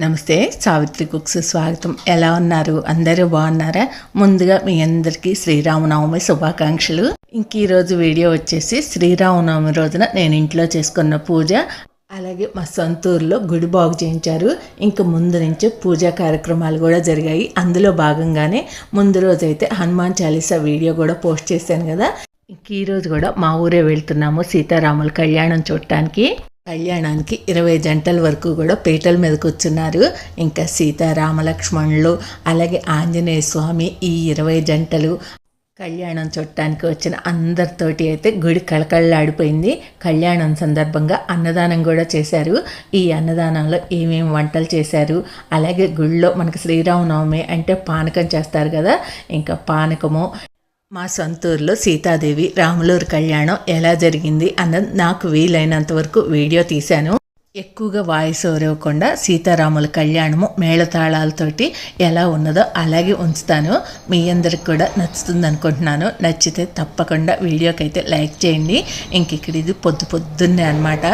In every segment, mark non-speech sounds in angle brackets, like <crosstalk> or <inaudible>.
నమస్తే సావిత్రి కుక్స్ స్వాగతం. ఎలా ఉన్నారు? అందరూ బాగున్నారా? ముందుగా మీ అందరికీ శ్రీరామనవమి శుభాకాంక్షలు. ఇంక ఈరోజు వీడియో వచ్చేసి శ్రీరామనవమి రోజున నేను ఇంట్లో చేసుకున్న పూజ అలాగే మా సొంతూరులో గుడి బాగు చేయించారు. ఇంక ముందు నుంచే పూజా కార్యక్రమాలు కూడా జరిగాయి. అందులో భాగంగానే ముందు రోజైతే హనుమాన్ చాలీసా వీడియో కూడా పోస్ట్ చేశాను కదా. ఇంక ఈరోజు కూడా మా ఊరే వెళ్తున్నాము సీతారాముల కళ్యాణం చూడటానికి. కళ్యాణానికి ఇరవై జంటల వరకు కూడా పీటల మీద కూర్చున్నారు. ఇంకా సీతారామ లక్ష్మణులు అలాగే ఆంజనేయ స్వామి ఈ ఇరవై జంటలు కళ్యాణం చూడటానికి వచ్చిన అందరితోటి అయితే గుడి కళకళలాడిపోయింది. కళ్యాణం సందర్భంగా అన్నదానం కూడా చేశారు. ఈ అన్నదానంలో ఏమేమి వంటలు చేశారు? అలాగే గుడిలో మనకి శ్రీరామనవమి అంటే పానకం చేస్తారు కదా. ఇంకా పానకము మా సొంతూరులో సీతాదేవి రాములూరు కళ్యాణం ఎలా జరిగింది అన్నది నాకు వీలైనంత వరకు వీడియో తీశాను. ఎక్కువగా వాయిస్ ఓరవకుండా సీతారాముల కళ్యాణము మేళతాళాలతోటి ఎలా ఉన్నదో అలాగే ఉంచుతాను. మీ అందరికి కూడా నచ్చుతుంది అనుకుంటున్నాను నచ్చితే తప్పకుండా వీడియోకి అయితే లైక్ చేయండి. ఇంక ఇక్కడ ఇది పొద్దు పొద్దున్నే అనమాట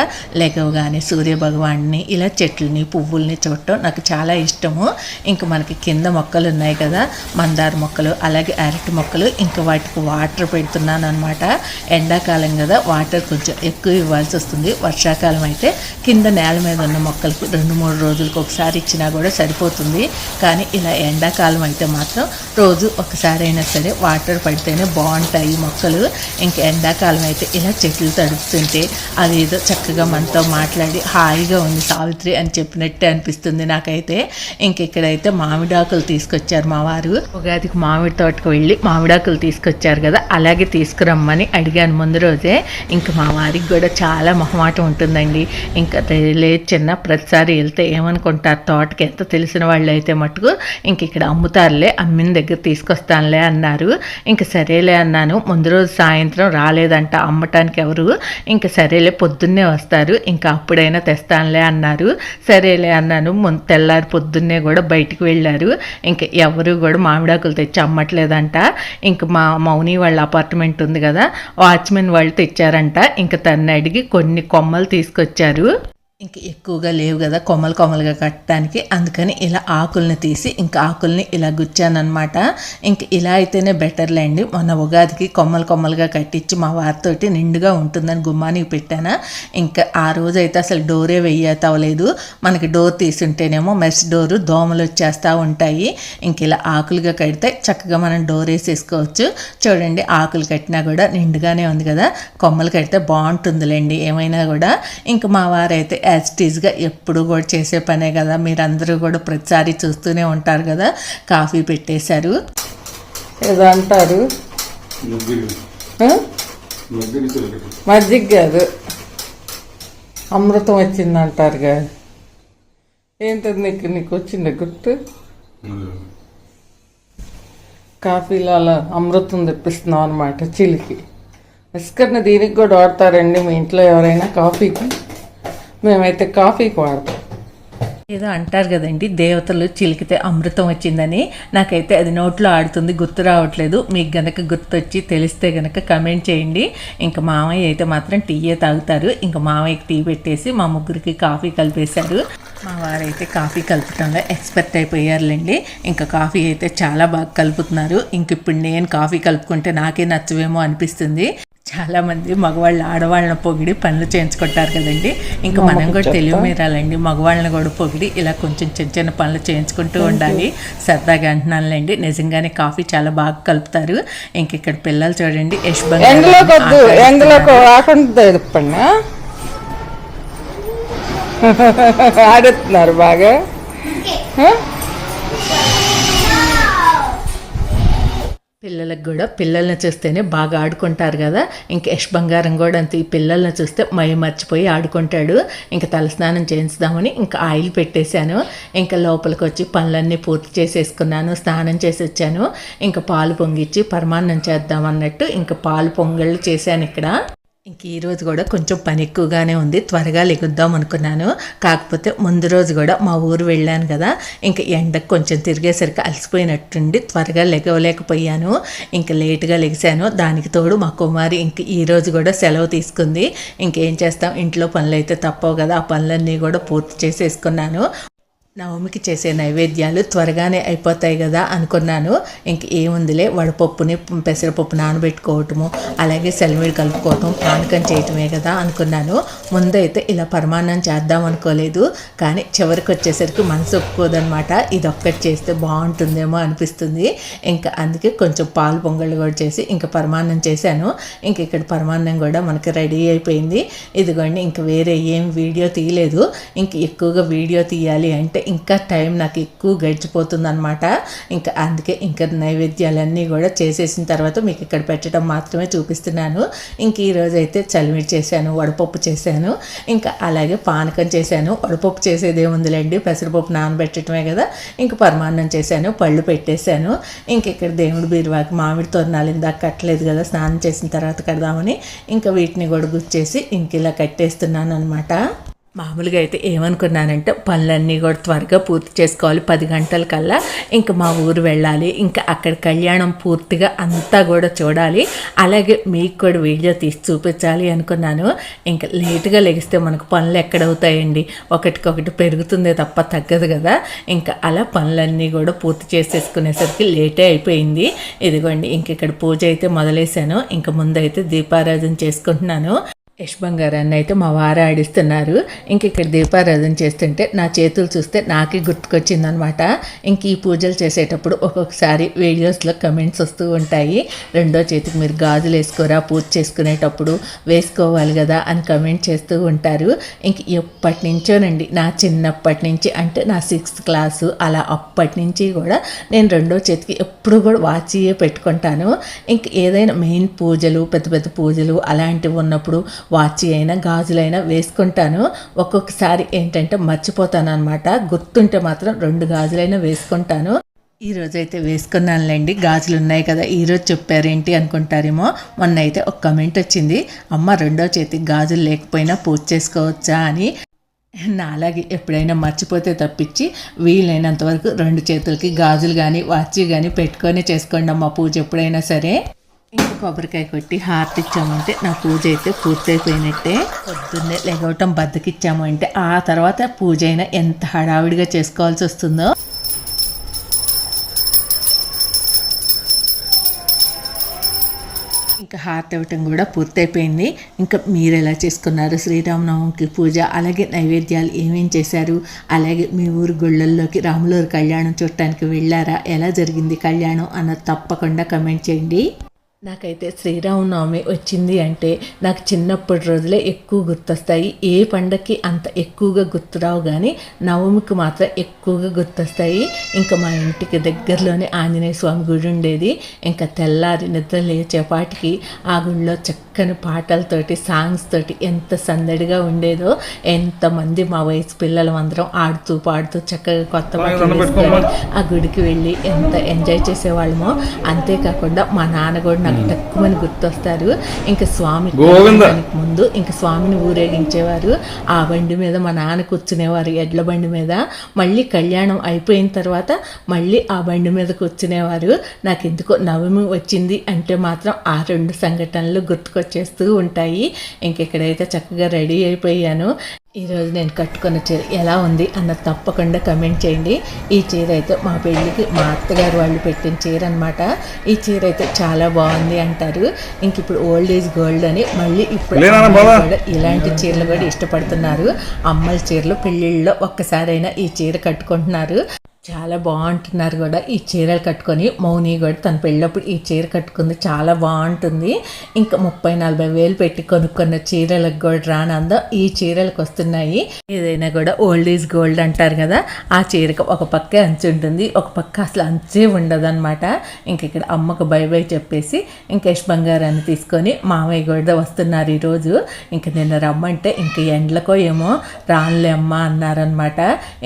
లేకవగానే సూర్య భగవాన్ని ఇలా చెట్లని పువ్వుల్ని చూడటం నాకు చాలా ఇష్టము. ఇంక మనకి కింద మొక్కలు ఉన్నాయి కదా మందార మొక్కలు అలాగే అరటి మొక్కలు ఇంకా వాటికి వాటర్ పెడుతున్నాను అనమాట ఎండాకాలం కదా వాటర్ కొంచెం ఎక్కువ ఇవ్వాల్సి వస్తుంది. వర్షాకాలం అయితే కింద నేల మీద ఉన్న మొక్కలకి రెండు మూడు రోజులకు ఒకసారి ఇచ్చినా కూడా సరిపోతుంది. కానీ ఇలా ఎండాకాలం అయితే మాత్రం రోజు ఒకసారి అయినా సరే వాటర్ పడితేనే బాగుంటాయి మొక్కలు. ఇంక ఎండాకాలం అయితే ఇలా చెట్లు తడుపుతుంటే అది ఏదో చక్కగా మనతో మాట్లాడి హాయిగా ఉంది సావిత్రి అని చెప్పినట్టే అనిపిస్తుంది నాకైతే. ఇంక ఇక్కడైతే మామిడాకులు తీసుకొచ్చారు మా వారు. ఉగాదికి మామిడి తోటకు వెళ్ళి మామిడాకులు తీసుకొచ్చారు కదా అలాగే తీసుకురమ్మని అడిగాను ముందు రోజే. ఇంక మా వారికి కూడా చాలా మొహమాటం ఉంటుందండి. ఇంకా లేదు చిన్న ప్రతిసారి వెళ్తే ఏమనుకుంటారు? తోటకి ఎంత తెలిసిన వాళ్ళు అయితే మటుకు ఇంక ఇక్కడ అమ్ముతారులే అమ్మిన దగ్గర తీసుకొస్తానులే అన్నారు. ఇంక సరేలే అన్నాను. ముందు రోజు సాయంత్రం రాలేదంట అమ్మటానికి ఎవరు. ఇంక సరేలే పొద్దున్నే వస్తారు. ఇంకా అప్పుడైనా తెస్తానులే అన్నారు. సరేలే అన్నాను. ముందు తెల్లారి పొద్దున్నే కూడా బయటికి వెళ్ళారు. ఇంక ఎవరు కూడా మామిడాకులు తెచ్చి అమ్మట్లేదంట. ఇంక మా మౌని వాళ్ళ అపార్ట్మెంట్ ఉంది కదా వాచ్మెన్ వాళ్ళు తెచ్చారంట. ఇంక తను అడిగి కొన్ని కొమ్మలు తీసుకొచ్చారు. ఇంక ఎక్కువగా లేవు కదా కొమ్మలు కొమ్మలుగా కట్టడానికి. అందుకని ఇలా ఆకుల్ని తీసి ఇంకా ఆకుల్ని ఇలా గుచ్చానమాట ఇంక ఇలా అయితేనే బెటర్లేండి మొన్న ఉగాదికి కొమ్మలు కొమ్మలుగా కట్టించి మా వారితోటి నిండుగా ఉంటుందని గుమ్మానికి పెట్టాను. ఇంకా ఆ రోజు అయితే అసలు డోరే వెయ్యతవలేదు మనకి డోర్ తీసుంటేనేమో మెస్ డోరు దోమలు వచ్చేస్తూ ఉంటాయి. ఇంక ఇలా ఆకులుగా కడితే చక్కగా మనం డోర్ వేసేసుకోవచ్చు. చూడండి ఆకులు కట్టినా కూడా నిండుగానే ఉంది కదా. కొమ్మలు కడితే బాగుంటుందిలేండి ఏమైనా కూడా. ఇంక మా వారైతే యాజ్ టీజ్గా ఎప్పుడు కూడా చేసే పనే కదా. మీరందరూ కూడా ప్రతిసారి చూస్తూనే ఉంటారు కదా. కాఫీ పెట్టేశారు. ఏదో అంటారు? మజ్జిగ కాదు. అమృతం వచ్చింది అంటారుగా ఏంటది నీకు? నీకు వచ్చింది గుర్తు? కాఫీలో అలా అమృతం తెప్పిస్తున్నాం అనమాట చిలికి. ఇసుకర్ని దీనికి కూడా వాడతారండి మీ ఇంట్లో ఎవరైనా కాఫీకి. మేమైతే కాఫీకి వాడతాం ఏదో అంటారు కదండి దేవతలు చిలికితే అమృతం వచ్చిందని. నాకైతే అది నోట్లో ఆడుతుంది గుర్తు రావట్లేదు. మీకు గనక గుర్తొచ్చి తెలిస్తే గనక కమెంట్ చేయండి. ఇంకా మామయ్య అయితే మాత్రం టీయే తాగుతారు. ఇంకా మామయ్యకి టీ పెట్టేసి మా ముగ్గురికి కాఫీ కలిపేశారు. మా వారైతే కాఫీ కలపటంలో ఎక్స్పర్ట్ అయిపోయారులేండి. ఇంకా కాఫీ అయితే చాలా బాగా కలుపుతున్నారు. ఇంక ఇప్పుడు నేను కాఫీ కలుపుకుంటే నాకే నచ్చవేమో అనిపిస్తుంది. చాలా మంది మగవాళ్ళు ఆడవాళ్ళని పొగిడి పనులు చేయించుకుంటారు కదండి. ఇంకా మనం కూడా తెలివి మీరాలండి. మగవాళ్ళని కూడా పొగిడి ఇలా కొంచెం చిన్న చిన్న పనులు చేయించుకుంటూ ఉండాలి. సరదాగా అంటున్నానులేండి. నిజంగానే కాఫీ చాలా బాగా కలుపుతారు. ఇంక ఇక్కడ పిల్లలు చూడండి. యశ్ <laughs> ఆడుతున్నారు బాగా. పిల్లలకు కూడా పిల్లల్ని చూస్తేనే బాగా ఆడుకుంటారు కదా. ఇంక యశ్ బంగారం కూడా అంతే ఈ పిల్లల్ని చూస్తే మై మర్చిపోయి ఆడుకుంటాడు. ఇంకా తలస్నానం చేయించుదామని ఇంకా ఆయిల్ పెట్టేశాను. ఇంకా లోపలికి వచ్చి పనులన్నీ పూర్తి చేసేసుకున్నాను స్నానం చేసి వచ్చాను ఇంకా పాలు పొంగిచ్చి పరమాన్నం చేద్దాం అన్నట్టు ఇంకా పాలు పొంగళ్ళు చేశాను ఇక్కడ. ఇంక ఈరోజు కూడా కొంచెం పని ఎక్కువగానే ఉంది. త్వరగా లెగుద్దాం అనుకున్నాను. కాకపోతే ముందు రోజు కూడా మా ఊరు వెళ్ళాను కదా. ఇంకా ఎండకు కొంచెం తిరిగేసరికి అలసిపోయినట్టుండి త్వరగా లెగవలేకపోయాను. ఇంకా లేటుగా లెగిసాను దానికి తోడు మా కుమారి ఇంక ఈ రోజు కూడా సెలవు తీసుకుంది. ఇంకేం చేస్తాం? ఇంట్లో పనులు అయితే తప్పవు కదా. ఆ పనులన్నీ కూడా పూర్తి చేసేసుకున్నాను. నవమికి చేసే నైవేద్యాలు త్వరగానే అయిపోతాయి కదా అనుకున్నాను. ఇంక ఏముందిలే వడపప్పుని పెసరపప్పు నానబెట్టుకోవటము అలాగే సెలమిడి కలుపుకోవటం పానకం చేయటమే కదా అనుకున్నాను. ముందైతే ఇలా పరమాన్నం చేద్దాం అనుకోలేదు కానీ చివరికి వచ్చేసరికి మనసు ఒప్పుకోదనమాట. ఇది ఒక్కటి చేస్తే బాగుంటుందేమో అనిపిస్తుంది. ఇంకా అందుకే కొంచెం పాలు పొంగళ్ళు కూడా చేసి ఇంకా పరమాన్నం చేశాను. ఇంక ఇక్కడ పరమాన్నం కూడా మనకి రెడీ అయిపోయింది. ఇదిగోండి ఇంక వేరే ఏం వీడియో తీయలేదు. ఇంక ఎక్కువగా వీడియో తీయాలి అంటే ఇంకా టైం నాకు ఎక్కువ గడిచిపోతుంది అనమాట ఇంకా అందుకే ఇంకా నైవేద్యాలన్నీ కూడా చేసేసిన తర్వాత మీకు ఇక్కడ పెట్టడం మాత్రమే చూపిస్తున్నాను. ఇంక ఈరోజు అయితే చలిమిడి చేశాను వడపప్పు చేశాను. ఇంకా అలాగే పానకం చేశాను. వడపప్పు చేసేది ఏముందిలేండి పెసరపప్పు నానబెట్టడమే కదా. ఇంక పరమాన్నం చేశాను పళ్ళు పెట్టేశాను. ఇంక ఇక్కడ దేవుడి బీరువాకి మామిడి తోరణాలు ఇందాక కట్టలేదు కదా స్నానం చేసిన తర్వాత కడదామని. ఇంకా వీటిని కూడా గుచ్చేసి ఇంక ఇలా కట్టేస్తున్నాను అనమాట మామూలుగా అయితే ఏమనుకున్నానంటే పనులన్నీ కూడా త్వరగా పూర్తి చేసుకోవాలి. పది గంటల కల్లా ఇంకా మా ఊరు వెళ్ళాలి. ఇంకా అక్కడ కళ్యాణం పూర్తిగా అంతా కూడా చూడాలి. అలాగే మీకు కూడా వీడియో తీసి చూపించాలి అనుకున్నాను. ఇంకా లేటుగా లెగిస్తే మనకు పనులు ఎక్కడవుతాయండి? ఒకటికొకటి పెరుగుతుందే తప్ప తగ్గదు కదా. ఇంకా అలా పనులన్నీ కూడా పూర్తి చేసేసుకునేసరికి లేటే అయిపోయింది. ఇదిగోండి ఇంక ఇక్కడ పూజ అయితే మొదలేశాను. ఇంకా ముందైతే దీపారాధన చేసుకుంటున్నాను. యశ్ బంగారాన్ని అయితే మా వారు ఆడిస్తున్నారు. ఇంక ఇక్కడ దీపారాధన చేస్తుంటే నా చేతులు చూస్తే నాకే గుర్తుకొచ్చిందనమాట. ఇంక ఈ పూజలు చేసేటప్పుడు ఒక్కొక్కసారి వీడియోస్లో కమెంట్స్ వస్తూ ఉంటాయి. రెండో చేతికి మీరు గాజులు వేసుకోరా పూజ చేసుకునేటప్పుడు వేసుకోవాలి కదా అని కమెంట్ చేస్తూ ఉంటారు. ఇంక ఎప్పటి నుంచోనండి నా చిన్నప్పటి నుంచి అంటే నా సిక్స్త్ క్లాసు అలా అప్పటి నుంచి కూడా నేను రెండో చేతికి ఎప్పుడు కూడా వాచియే పెట్టుకుంటాను. ఇంక ఏదైనా మెయిన్ పూజలు పెద్ద పెద్ద పూజలు అలాంటివి ఉన్నప్పుడు వాచి అయినా గాజులైనా వేసుకుంటాను. ఒక్కొక్కసారి ఏంటంటే మర్చిపోతాను అనమాట గుర్తుంటే మాత్రం రెండు గాజులైనా వేసుకుంటాను. ఈ అయితే వేసుకున్నానులేండి. గాజులు ఉన్నాయి కదా ఈ రోజు చెప్పారేంటి అనుకుంటారేమో. మొన్న అయితే ఒక కమెంట్ వచ్చింది. అమ్మ రెండో చేతికి గాజులు లేకపోయినా పూజ చేసుకోవచ్చా అని. నాలాగే ఎప్పుడైనా మర్చిపోతే తప్పించి వీలైనంత వరకు రెండు చేతులకి గాజులు కానీ వాచి కానీ పెట్టుకొని చేసుకోండి అమ్మ పూజ ఎప్పుడైనా సరే. ఇంకా కొబ్బరికాయ కొట్టి హార్ట్ ఇచ్చామంటే నా పూజ అయితే పూర్తయిపోయినట్టే. పొద్దున్నే లెగవటం బద్దకిచ్చాము అంటే ఆ తర్వాత పూజ అయినా ఎంత హడావిడిగా చేసుకోవాల్సి వస్తుందో. ఇంకా హార్ట్ ఇవ్వటం కూడా పూర్తయిపోయింది. ఇంకా మీరు ఎలా చేసుకున్నారు శ్రీరామనవమికి పూజ? అలాగే నైవేద్యాలు ఏమేం చేశారు? అలాగే మీ ఊరు గుళ్ళల్లోకి రాములూరు కళ్యాణం చూడటానికి వెళ్ళారా? ఎలా జరిగింది కళ్యాణం అన్నది తప్పకుండా కమెంట్ చేయండి. నాకైతే శ్రీరామనవమి వచ్చింది అంటే నాకు చిన్నప్పటి రోజులే ఎక్కువ గుర్తొస్తాయి. ఏ పండక్కి అంత ఎక్కువగా గుర్తురావు కానీ నవమికి మాత్రం ఎక్కువగా గుర్తొస్తాయి. ఇంకా మా ఇంటికి దగ్గరలోనే ఆంజనేయ స్వామి గుడి ఉండేది. ఇంకా తెల్లారి నిద్ర లేచేపాటికి ఆ గుడిలో చక్కని పాటలతోటి సాంగ్స్ తోటి ఎంత సందడిగా ఉండేదో ఎంతమంది మా వయసు పిల్లలు అందరం ఆడుతూ పాడుతూ చక్కగా కొత్త వేసుకొని ఆ గుడికి వెళ్ళి ఎంత ఎంజాయ్ చేసేవాళ్ళమో అంతేకాకుండా మా నాన్న కూడా నాకు తక్కువని గుర్తొస్తారు. ఇంకా స్వామి ముందు ఇంకా స్వామిని ఊరేగించేవారు. ఆ బండి మీద మా నాన్న కూర్చునేవారు ఎడ్ల బండి మీద. మళ్ళీ కళ్యాణం అయిపోయిన తర్వాత మళ్ళీ ఆ బండి మీద కూర్చునేవారు. నాకు ఎందుకో నవమి వచ్చింది అంటే మాత్రం ఆ రెండు సంఘటనలు గుర్తుకొచ్చేస్తూ ఉంటాయి. ఇంకెక్కడైతే చక్కగా రెడీ అయిపోయాను. ఈరోజు నేను కట్టుకున్న చీర ఎలా ఉంది అన్న తప్పకుండా కమెంట్ చేయండి. ఈ చీర అయితే మా పెళ్ళికి మా అత్తగారు వాళ్ళు పెట్టిన చీర అనమాట ఈ చీర అయితే చాలా బాగుంది అంటారు. ఇంక ఇప్పుడు ఓల్డ్ ఏజ్ గోల్డ్ అని మళ్ళీ ఇప్పుడు కూడా ఇలాంటి చీరలు కూడా ఇష్టపడుతున్నారు. అమ్మల చీరలు పెళ్ళిళ్ళలో ఒక్కసారైనా ఈ చీర కట్టుకుంటున్నారు. చాలా బాగుంటున్నారు కూడా ఈ చీరలు కట్టుకొని. మౌని కూడా తన పెళ్ళప్పుడు ఈ చీర కట్టుకుంది. చాలా బాగుంటుంది. ఇంకా ముప్పై నలభై వేలు పెట్టి కొనుక్కున్న చీరలకు కూడా రానందో ఈ చీరలకు వస్తున్నాయి. ఏదైనా కూడా ఓల్డ్ ఈజ్ గోల్డ్ అంటారు కదా ఆ చీరకు ఒక పక్కే అంచు ఉంటుంది. ఒక పక్క అసలు అంచే ఉండదు అనమాట ఇంక ఇక్కడ అమ్మకు బై బై చెప్పేసి ఇంక యశ్ బంగారాన్ని తీసుకొని మామయ్య కూడా వస్తున్నారు ఈరోజు. ఇంక నిన్న రమ్మంటే ఇంక ఎండ్లకో ఏమో రానులే అమ్మ అన్నారనమాట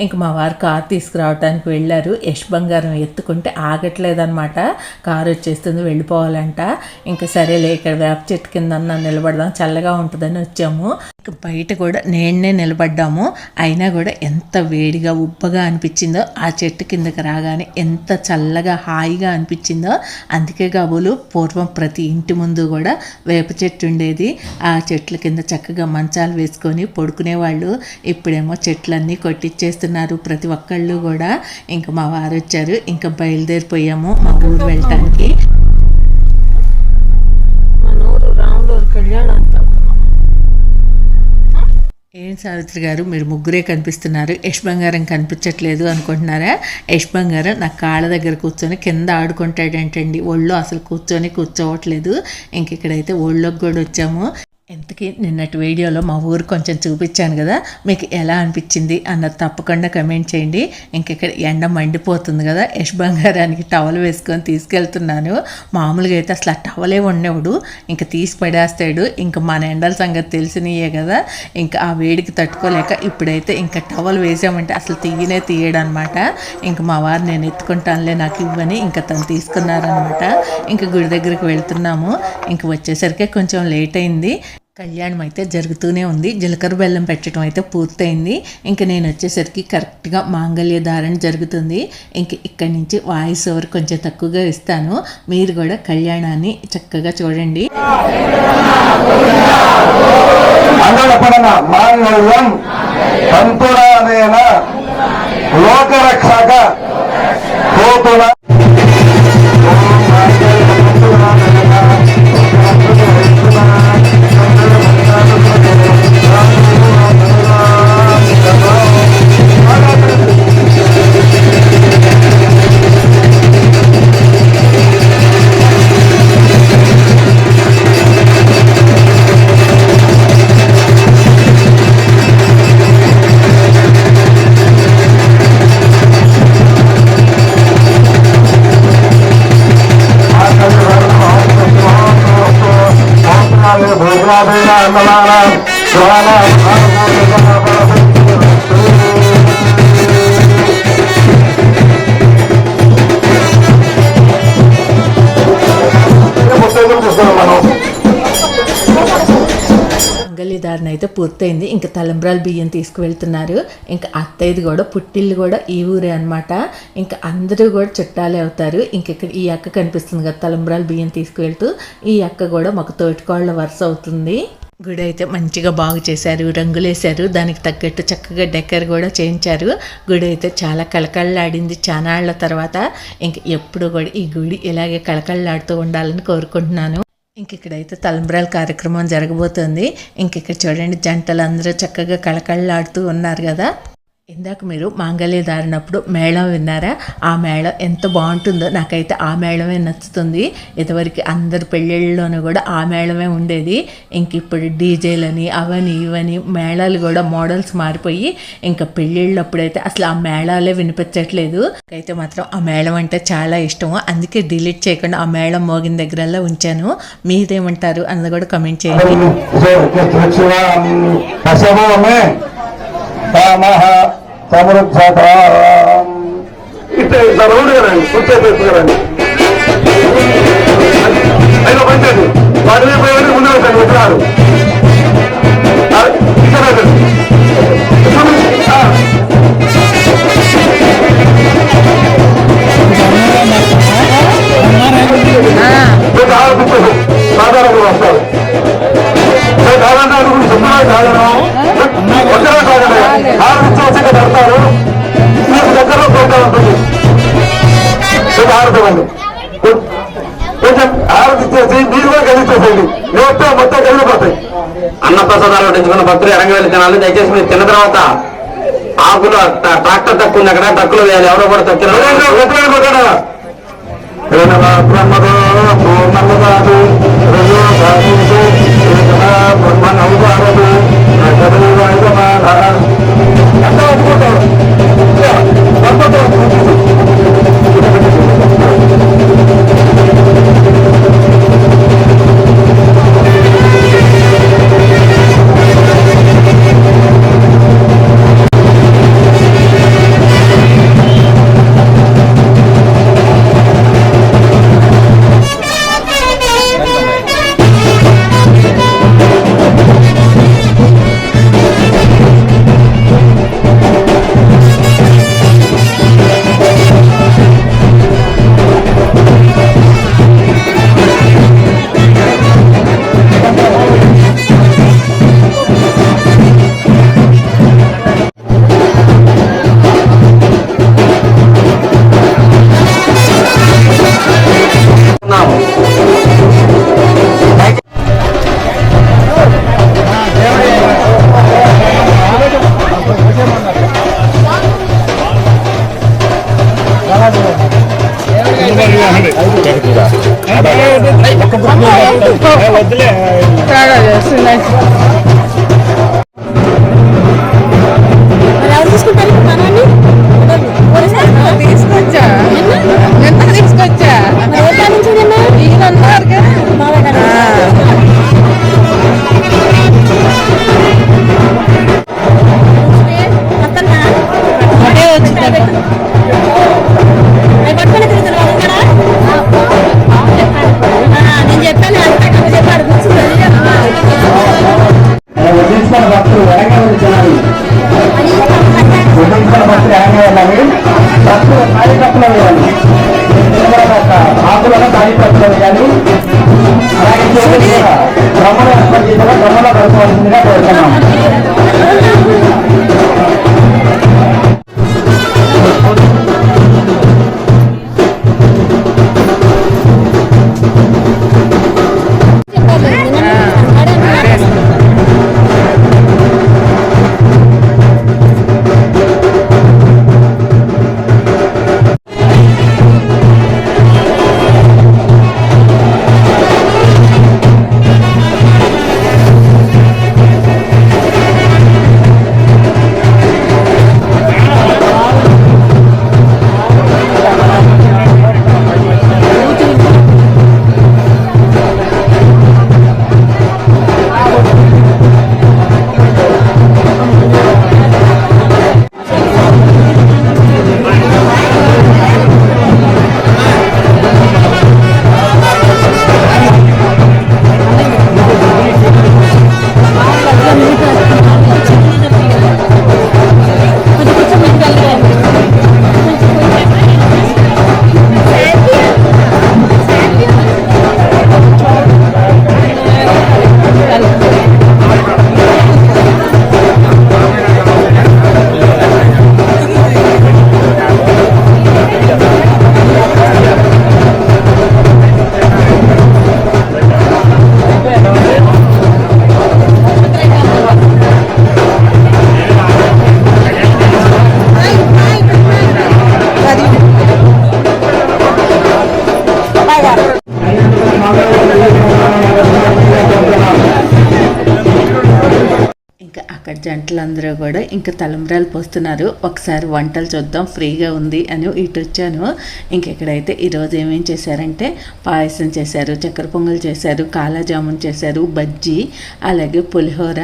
ఇంక మా వారు కార్ తీసుకురావడానికి వెళ్ళారు. యష్ బంగారం ఎత్తుకుంటే ఆగట్లేదన్నమాట. కారు వచ్చేస్తుంది వెళ్ళిపోవాలంట. ఇంకా సరేలే ఇక్కడ వేప చెట్టు కింద నిలబడదాం చల్లగా ఉంటుందని వచ్చాము. బయట కూడా నేనే నిలబడ్డాము. అయినా కూడా ఎంత వేడిగా ఉబ్బగా అనిపించిందో ఆ చెట్టు కిందకి రాగానే ఎంత చల్లగా హాయిగా అనిపించిందో అందుకే కాబోలు పూర్వం ప్రతి ఇంటి ముందు కూడా వేప చెట్టు ఉండేది. ఆ చెట్ల కింద చక్కగా మంచాలు వేసుకొని పడుకునేవాళ్ళు. ఇప్పుడేమో చెట్లన్నీ కొట్టిచ్చేస్తున్నారు ప్రతి ఒక్కళ్ళు కూడా. ఇంకా మా వారు వచ్చారు ఇంకా బయలుదేరిపోయాము మా ఊరు వెళ్ళటానికి. మనూరు రాములూరు కళ్యాణం. ఏం సావిత్రి గారు? మీరు ముగ్గురే కనిపిస్తున్నారు. యష్ బంగారం కనిపించట్లేదు అనుకుంటున్నారా? యష్ బంగారం నా కాళ్ళ దగ్గర కూర్చొని కింద ఆడుకుంటాడేంటండి. ఒళ్ళో అసలు కూర్చొని కూర్చోవట్లేదు. ఇంక ఇక్కడైతే ఒళ్ళోకి కూడా వచ్చాము. ఇంతకీ నిన్నటి వీడియోలో మా ఊరు కొంచెం చూపించాను కదా మీకు ఎలా అనిపించింది అన్నది తప్పకుండా కమెంట్ చేయండి. ఇంక ఇక్కడ ఎండ మండిపోతుంది కదా యష్ బంగారానికి టవల్ వేసుకొని తీసుకెళ్తున్నాను. మామూలుగా అయితే అసలు ఆ టవలే ఉండేవాడు. ఇంకా తీసి పడేస్తాడు. ఇంకా మన ఎండల సంగతి తెలిసినయే కదా. ఇంకా ఆ వేడికి తట్టుకోలేక ఇప్పుడైతే ఇంకా టవల్ వేసామంటే అసలు తీయనే తీయడు అనమాట ఇంకా మా వారు నేను ఎత్తుకుంటానులే నాకు ఇవ్వని ఇంకా తను తీసుకున్నారనమాట. ఇంకా గుడి దగ్గరికి వెళ్తున్నాము. ఇంక వచ్చేసరికి కొంచెం లేట్ అయింది. కళ్యాణం అయితే జరుగుతూనే ఉంది. జీలకర్ర బెల్లం పెట్టడం అయితే పూర్తయింది. ఇంక నేను వచ్చేసరికి కరెక్ట్గా మాంగళ్య ధారణ జరుగుతుంది. ఇంక ఇక్కడి నుంచి వాయిస్ ఓవర్ కొంచెం తక్కువగా ఇస్తాను. మీరు కూడా కళ్యాణాన్ని చక్కగా చూడండి. మంగళపడన మాంగళ్యం సంతురానేన లోకరక్షక హోతున మనం ధారణ అయితే పూర్తయింది. ఇంకా తలంబ్రాలు బియ్యం తీసుకువెళ్తున్నారు. ఇంకా అత్తయ్యది కూడా పుట్టిల్లు కూడా ఈ ఊరే అనమాట ఇంకా అందరూ కూడా చుట్టాలే అవుతారు. ఇంక ఇక్కడ ఈ అక్క కనిపిస్తుంది కదా తలంబ్రాలు బియ్యం తీసుకువెళ్తూ. ఈ అక్క కూడా మాకు తోటికోళ్ళ వరుస అవుతుంది. గుడి అయితే మంచిగా బాగు చేశారు రంగులేశారు. దానికి తగ్గట్టు చక్కగా డెకర్ కూడా చేయించారు. గుడి అయితే చాలా కళకళలాడింది చానాళ్ళ తర్వాత. ఇంక ఎప్పుడు కూడా ఈ గుడి ఇలాగే కళకళలాడుతూ ఉండాలని కోరుకుంటున్నాను. ఇంక ఇక్కడైతే తలంబ్రాల కార్యక్రమం జరగబోతుంది. ఇంక ఇక్కడ చూడండి జంటలు అందరూ చక్కగా కళకళలాడుతూ ఉన్నారు కదా. ఇందాక మీరు మాంగళ్య దారినప్పుడు మేళం విన్నారా? ఆ మేళం ఎంత బాగుంటుందో నాకైతే ఆ మేళమే నచ్చుతుంది. ఇదివరకు అందరి పెళ్ళిళ్ళలోనూ కూడా ఆ మేళమే ఉండేది. ఇంక ఇప్పుడు డీజేలని అవని ఇవని మేళాలు కూడా మోడల్స్ మారిపోయి ఇంకా పెళ్ళిళ్ళప్పుడైతే అసలు ఆ మేళాలే వినిపించట్లేదు. అయితే మాత్రం ఆ మేళం అంటే చాలా ఇష్టము. అందుకే డిలీట్ చేయకుండా ఆ మేళం మోగిన దగ్గరల్లా ఉంచాను. మీరేమంటారు అన్నది కూడా కమెంట్ చేయండి. కామః సమృద్ధతాం ఇట్లా ఇట్లా రౌండ్ కదండి కూర్చో తీసుకురండి అయినా పంచండి వాటి మీద పోయి ముందు పెట్టండి విగ్రహాలు సాధారణంగా వస్తారు అనుకుని శుభ్రంగా కాదను కాదండి ఆలోచించి వచ్చి ఇక్కడ పెడతారు మీకు దగ్గరలో ప్రోగ్రాం ఉంటుంది ఆడుకోండి కొంచెం ఆలోచించేసి మీరు కూడా కలిసేసేయండి లేకపోతే మొత్తం కలిగిపోతాయి అన్నప్రసాదాలు వడ్డించుకున్న భక్తులు ఎరంగ వెళ్ళి తినాలి దయచేసి మీరు తిన్న తర్వాత ఆకులు ట్రా- ట్రాక్టర్ తక్కువ ఉంది అక్కడ ట్రక్కులు వేయాలి ఎవరో కూడా తక్కువ అంతా ఒప్పుకుంటారు ఇంకా జంటలందరూ కూడా ఇంకా తలంబ్రాలు పోస్తున్నారు. ఒకసారి వంటలు చూద్దాం ఫ్రీగా ఉంది అని ఇటు వచ్చాను ఇంకెక్కడైతే ఈరోజు ఏమేం చేశారంటే పాయసం చేశారు చక్కెర పొంగల్ చేశారు కాలాజామున్ చేశారు బజ్జీ అలాగే పులిహోర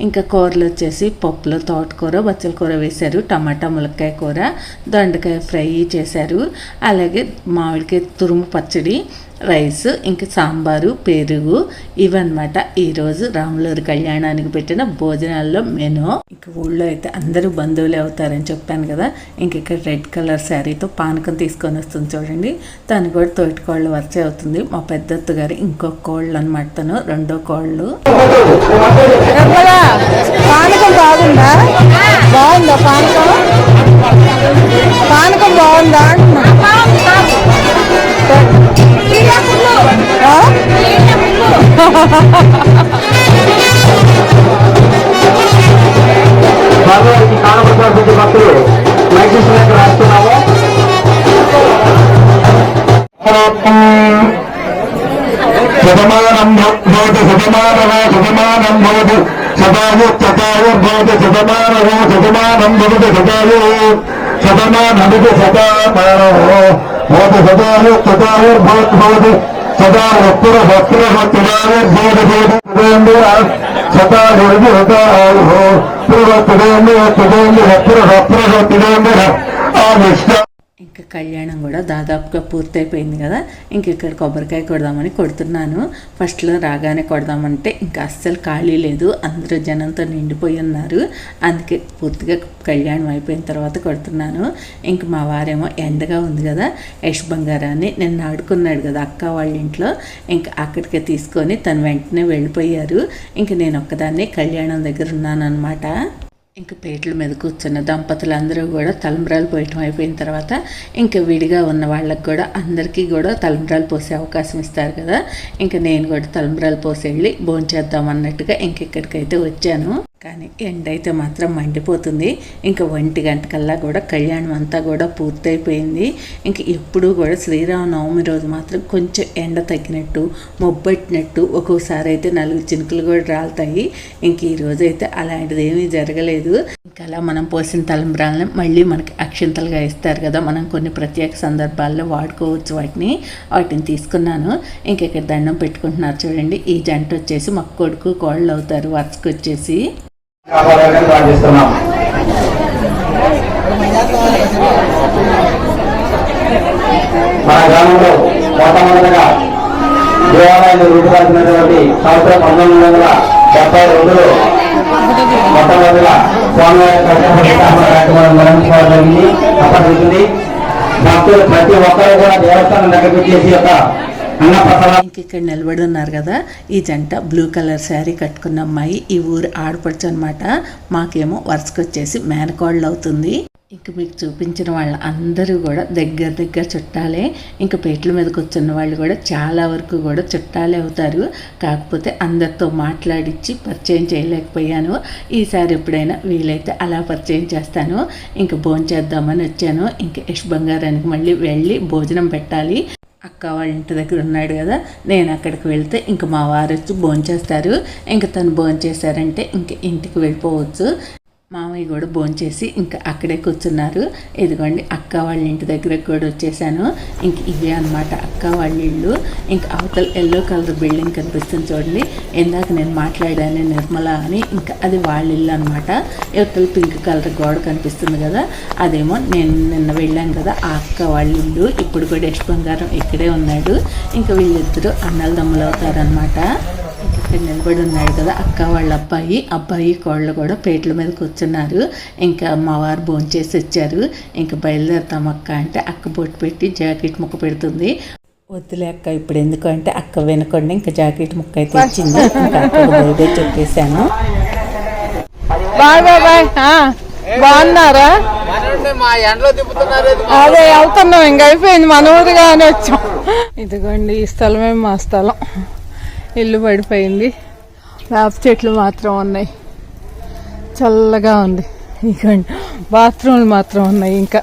ఇంకా కూరలు వచ్చేసి పప్పులో తోటకూర బచ్చల కూర వేశారు టమాటా ములక్కాయ కూర దొండకాయ ఫ్రై చేశారు అలాగే మామిడికాయ తురుము పచ్చడి రైస్ ఇంకా సాంబారు పెరుగు ఇవన్నమాట. ఈరోజు రాములూరు కళ్యాణానికి పెట్టిన భోజనాల్లో మెను. ఇంక ఊళ్ళో అయితే అందరూ బంధువులే అవుతారని చెప్పాను కదా. ఇంక ఇక్కడ రెడ్ కలర్ శారీతో పానకం తీసుకొని వస్తుంది చూడండి. తను కూడా తోటి కోళ్ళు వరచే అవుతుంది. మా పెద్దత్తు గారు ఇంకొక కోళ్ళు అనమాట తను రెండో కోళ్ళు. పానకం బాగుందా? బాగుందా పానకం? పానకం బాగుందా భగవానికి కానపడుతున్న భక్తులు మైక్ రాస్తున్నాము. శతమానం భవతి శతమానవ శతమానం భవతి. శతాయు శతాయుర్భవతి శతమానవ శతమానం భవతి శతాయు శతమానమితి శతమానో भवति सदाय सदायुर्भवत् भवति सदा वक्र वक्र वक्रायुर्भवति भवति तदेन्द्र सदा हृदि हृदायुः प्रवर्तदेन्द्र तदेन्द्र वक्र वक्र वक्रेन्द्रः आविष्ट ఇంకా కళ్యాణం కూడా దాదాపుగా పూర్తయిపోయింది కదా. ఇంక ఇక్కడ కొబ్బరికాయ కొడదామని కొడుతున్నాను. ఫస్ట్లో రాగానే కొడదామంటే ఇంకా అస్సలు ఖాళీ లేదు. అందరూ జనంతో నిండిపోయి ఉన్నారు. అందుకే పూర్తిగా కళ్యాణం అయిపోయిన తర్వాత కొడుతున్నాను. ఇంక మా వారేమో ఎండగా ఉంది కదా. యష్ బంగారాన్ని నిన్న ఆడుకున్నాడు కదా అక్క వాళ్ళ ఇంట్లో. ఇంకా అక్కడికే తీసుకొని తను వెంటనే వెళ్ళిపోయారు. ఇంక నేను ఒక్కదాన్నే కళ్యాణం దగ్గర ఉన్నాను అనమాట ఇంక పేట్ల మీద కూర్చున్న దంపతులందరూ కూడా తలంబ్రాలు పోయటం అయిపోయిన తర్వాత ఇంకా విడిగా ఉన్న వాళ్ళకి కూడా అందరికీ కూడా తలంబ్రాలు పోసే అవకాశం ఇస్తారు కదా. ఇంకా నేను కూడా తలంబ్రాలు పోసి వెళ్ళి భోంచేద్దాం అన్నట్టుగా ఇంకెక్కడికైతే వచ్చాను. కానీ ఎండ అయితే మాత్రం మండిపోతుంది. ఇంకా ఒంటి గంట కల్లా కూడా కళ్యాణం అంతా కూడా పూర్తయిపోయింది. ఇంక ఎప్పుడూ కూడా శ్రీరామనవమి రోజు మాత్రం కొంచెం ఎండ తగ్గినట్టు మొబ్బట్టినట్టు ఒక్కోసారి అయితే నలుగు చినుకులు కూడా రాలుతాయి. ఇంక ఈ రోజు అయితే అలాంటిది ఏమీ జరగలేదు. ఇంకా అలా మనం పోసిన తలంబ్రాలను మళ్ళీ మనకి అక్షింతలుగా ఇస్తారు కదా. మనం కొన్ని ప్రత్యేక సందర్భాల్లో వాడుకోవచ్చు వాటిని. వాటిని తీసుకున్నాను. ఇంక ఇక్కడ దండం పెట్టుకుంటున్నారు చూడండి. ఈ జంట వచ్చేసి మా కొడుకు కోళ్ళు అవుతారు. వరుసకు వచ్చేసి కాపాడాలని ప్రార్థిస్తున్నాం మన గ్రామంలో మొట్టమొదటిగా దేవాలయాన్ని రూపుదాల్చినటువంటి సంవత్సరం పంతొమ్మిది వందల డెబ్బై రెండులో మొట్టమొదటిగా స్వామివారి కార్యక్రమం నిర్వహించుకోవడం జరిగింది. తప్పనిస్తుంది భక్తులు ప్రతి ఒక్కరూ కూడా దేవస్థానం దగ్గరికి చేసి యొక్క ఇక్కడ నిలబడి ఉన్నారు కదా? ఈ జంట బ్లూ కలర్ శారీ కట్టుకున్న అమ్మాయి ఈ ఊరు ఆడపడుచు అనమాట మాకేమో వరుసకొచ్చేసి మేనకోళ్ళు అవుతుంది. ఇంక మీకు చూపించిన వాళ్ళ అందరూ కూడా దగ్గర దగ్గర చుట్టాలే. ఇంకా పేట్ల మీద కూర్చున్న వాళ్ళు కూడా చాలా వరకు కూడా చుట్టాలే అవుతారు. కాకపోతే అందరితో మాట్లాడించి పరిచయం చేయలేకపోయాను. ఈసారి ఎప్పుడైనా వీలైతే అలా పరిచయం చేస్తాను. ఇంకా భోజనం చేద్దామని వచ్చాను. ఇంకా యశ్ బంగారానికి మళ్ళీ వెళ్ళి భోజనం పెట్టాలి. అక్క వాళ్ళ ఇంటి దగ్గర ఉన్నాడు కదా నేను అక్కడికి వెళ్తే ఇంక మా వారు వచ్చి భోంచేస్తారు. ఇంక తను భోంచేశారంటే ఇంక ఇంటికి వెళ్ళిపోవచ్చు. మామయ్య కూడా భోంచేసి ఇంకా అక్కడే కూర్చున్నారు. ఇదిగోండి అక్క వాళ్ళ ఇంటి దగ్గరకు కూడా వచ్చేసాను. ఇంక ఇవే అనమాట అక్క వాళ్ళ ఇల్లు. ఇంక అవతల ఎల్లో కలర్ బిల్డింగ్ కనిపిస్తుంది చూడండి. ఇందాక నేను మాట్లాడాను నిర్మల అని ఇంకా అది వాళ్ళ ఇల్లు అనమాట ఇవతల పింక్ కలర్ గోడ కనిపిస్తుంది కదా అదేమో నేను నిన్న వెళ్ళాను కదా ఆ అక్క వాళ్ళ ఇల్లు. ఇప్పుడు కూడా యశ్ బంగారం ఇక్కడే ఉన్నాడు. ఇంకా వీళ్ళిద్దరూ అన్నలదమ్ములు అవుతారనమాట ఇక్కడ నిలబడి ఉన్నాడు కదా అక్క వాళ్ళ అబ్బాయి. అబ్బాయి కోళ్ళు కూడా పేట్ల మీద కూర్చున్నారు. ఇంకా అమ్మవారు భోంచేసి వచ్చారు. ఇంకా బయలుదేరుతాం అక్క అంటే అక్క బొట్టు పెట్టి జాకెట్ ముక్క పెడుతుంది. వద్దులే అక్క ఇప్పుడు ఎందుకు అంటే అక్క వినకుండా ఇంకా జాకెట్ ముక్క అయితే ఇచ్చింది ఇంకా బయటే చెప్పేశాను. బాగున్నారా? అదే వెళ్తున్నాం ఇంక అయిపోయింది. మన ఊరుగానే వచ్చాం. ఇదిగోండి ఈ స్థలమే మా స్థలం. ఇల్లు పడిపోయింది. వేప చెట్లు మాత్రం ఉన్నాయి. చల్లగా ఉంది. ఇంకా బాత్రూమ్లు మాత్రం ఉన్నాయి ఇంకా.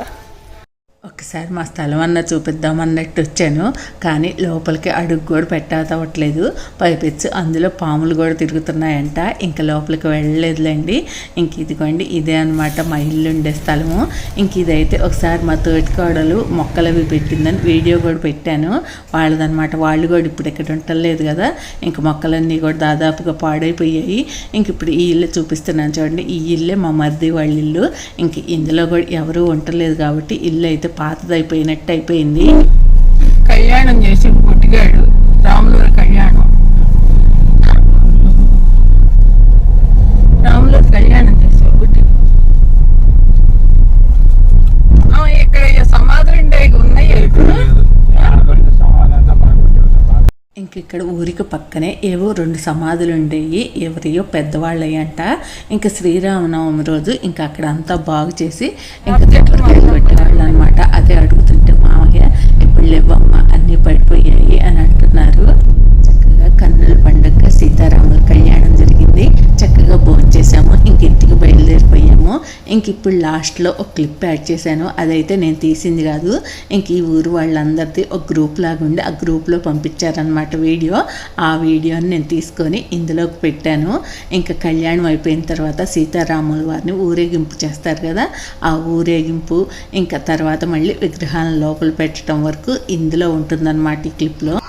ఒకసారి మా స్థలం అన్న చూపిద్దాం అన్నట్టు వచ్చాను. కానీ లోపలికి అడుగు కూడా పెట్టాదవట్లేదు పైపెచ్చి అందులో పాములు కూడా తిరుగుతున్నాయంట. ఇంకా లోపలికి వెళ్ళలేదులేండి. ఇంక ఇదిగోండి ఇదే అనమాట మా ఇల్లు ఉండే స్థలము. ఇంక ఇదైతే ఒకసారి మా తోటికోడలు మొక్కలు అవి పెట్టిందని వీడియో కూడా పెట్టాను. వాళ్ళదనమాట వాళ్ళు కూడా ఇప్పుడు ఇక్కడ ఉండలేదు కదా. ఇంక మొక్కలన్నీ కూడా దాదాపుగా పాడైపోయాయి. ఇంక ఇప్పుడు ఈ ఇల్లు చూపిస్తున్నాను చూడండి. ఈ ఇల్లే మా మరిది వాళ్ళ ఇల్లు. ఇంక ఇందులో కూడా ఎవరు ఉండలేదు కాబట్టి ఇల్లు అయితే పాతదైపోయినట్టు అయిపోయింది కళ్యాణం చేసి పుట్టిగాడు రాములూరు కళ్యాణం. రాములూరు కళ్యాణం చేసి పుట్టి. ఆ, ఇక్కడ సమాధులు ఉన్నాయి ఇప్పుడు ఇక్కడ ఊరికి పక్కనే ఏవో రెండు సమాధులు ఉండేవి ఎవరియో పెద్దవాళ్ళు అంట ఇంకా శ్రీరామనవమి రోజు ఇంకా అక్కడ అంతా బాగు చేసి ఇంకా అనమాట అదే అడుగుతుంటే మామయ్య ఇప్పుడు లేవమ్మా అన్నీ పడిపోయాయి అని అంటున్నారు. చక్కగా కన్నుల పండుగ సీతారాముల కళ్యాణం జరిగింది. చక్కగా భోంచేసాము చేసాము ఇంకింటికి బయలుదేరిపోయాము ఇంక ఇప్పుడు లాస్ట్లో ఒక క్లిప్ యాడ్ చేశాను. అదైతే నేను తీసింది కాదు. ఇంక ఈ ఊరు వాళ్ళందరిది ఒక గ్రూప్ లాగా ఉండి ఆ గ్రూప్లో పంపించారనమాట వీడియో. ఆ వీడియోని నేను తీసుకొని ఇందులోకి పెట్టాను. ఇంకా కళ్యాణం అయిపోయిన తర్వాత సీతారాముల వారిని ఊరేగింపు చేస్తారు కదా. ఆ ఊరేగింపు ఇంకా తర్వాత మళ్ళీ విగ్రహాలను లోపల పెట్టడం వరకు ఇందులో ఉంటుందన్నమాట ఈ క్లిప్లో.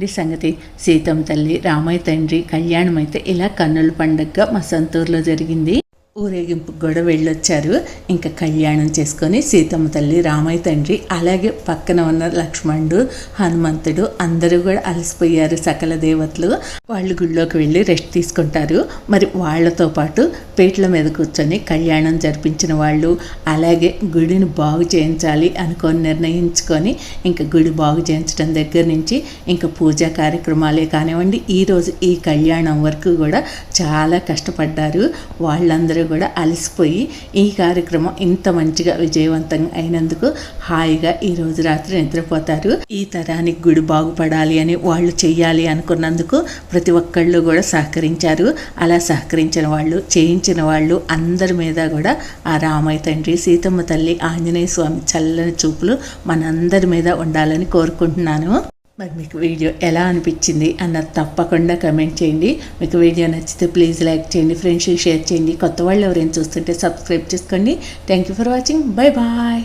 అదండి సంగతి? సీతమ్మ తల్లి రామయ్య తండ్రి కళ్యాణం అయితే ఇలా కన్నుల పండగగా మా సొంతూరులో జరిగింది. ఊరేగింపు కూడా వెళ్ళొచ్చారు. ఇంకా కళ్యాణం చేసుకొని సీతమ్మ తల్లి రామయ్య తండ్రి అలాగే పక్కన ఉన్న లక్ష్మణుడు హనుమంతుడు అందరూ కూడా అలసిపోయారు సకల దేవతలు. వాళ్ళు గుళ్ళోకి వెళ్ళి రెస్ట్ తీసుకుంటారు. మరి వాళ్ళతో పాటు పీటల మీద కూర్చొని కళ్యాణం జరిపించిన వాళ్ళు అలాగే గుడిని బాగు చేయించాలి అనుకొని నిర్ణయించుకొని ఇంకా గుడి బాగు చేయించడం దగ్గర నుంచి ఇంకా పూజా కార్యక్రమాలే కానివ్వండి ఈరోజు ఈ కళ్యాణం వరకు కూడా చాలా కష్టపడ్డారు. వాళ్ళందరూ కూడా అలసి అలసిపోయి ఈ కార్యక్రమం ఇంత మంచిగా విజయవంతంగా అయినందుకు హాయిగా ఈ రోజు రాత్రి నిద్రపోతారు. ఈ తరానికి గుడి బాగుపడాలి అని వాళ్ళు చెయ్యాలి అనుకున్నందుకు ప్రతి ఒక్కళ్ళు కూడా సహకరించారు. అలా సహకరించిన వాళ్ళు చేయించిన వాళ్ళు అందరి మీద కూడా ఆ రామయ్య తండ్రి సీతమ్మ తల్లి ఆంజనేయ స్వామి చల్లని చూపులు మనందరి మీద ఉండాలని కోరుకుంటున్నాను. మరి మీకు వీడియో ఎలా అనిపించింది అన్నది తప్పకుండా కమెంట్ చేయండి. మీకు వీడియో నచ్చితే ప్లీజ్ లైక్ చేయండి ఫ్రెండ్స్కి షేర్ చేయండి. కొత్త వాళ్ళు ఎవరైనా చూస్తుంటే సబ్స్క్రైబ్ చేసుకోండి. Thank you for watching bye bye